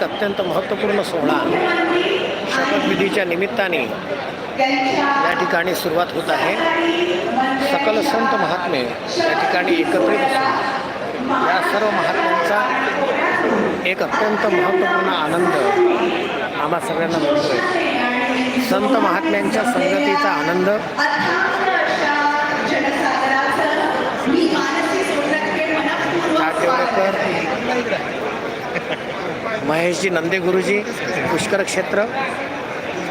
एक अत्यंत महत्त्वपूर्ण सोहळा शपथविधीच्या निमित्ताने या ठिकाणी सुरुवात होत आहे. सकल संत महात्मे या ठिकाणी एकत्रित असून या सर्व महात्म्यांचा एक अत्यंत महत्त्वपूर्ण आनंद आम्हा सगळ्यांना मिळतो आहे संत महात्म्यांच्या संगतीचा आनंद. जाटेवडेकर महेशजी नंदे गुरुजी पुष्कर क्षेत्र.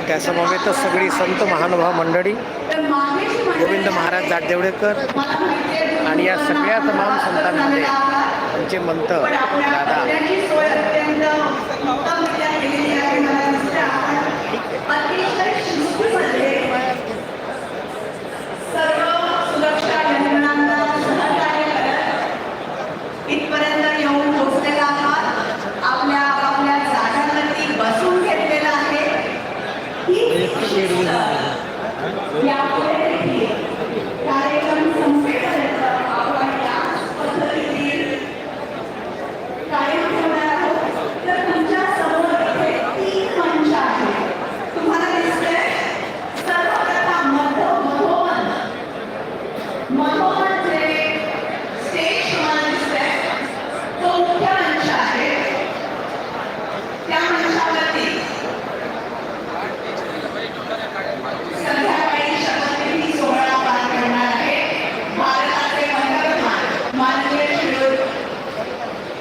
त्यासमवेतच सगळी संत महानुभाव मंडळी गोविंद महाराज जाटदेवडेकर आणि या सगळ्या तमाम संतांमध्ये आमचे मंत दादा. 谢谢东西。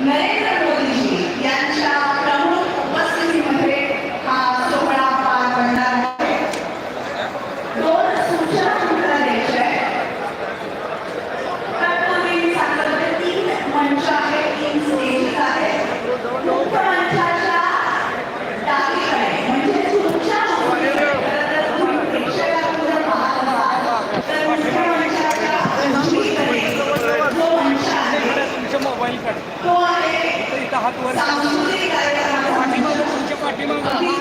Amen. हात वर मंच. तुमच्या पाठीमागं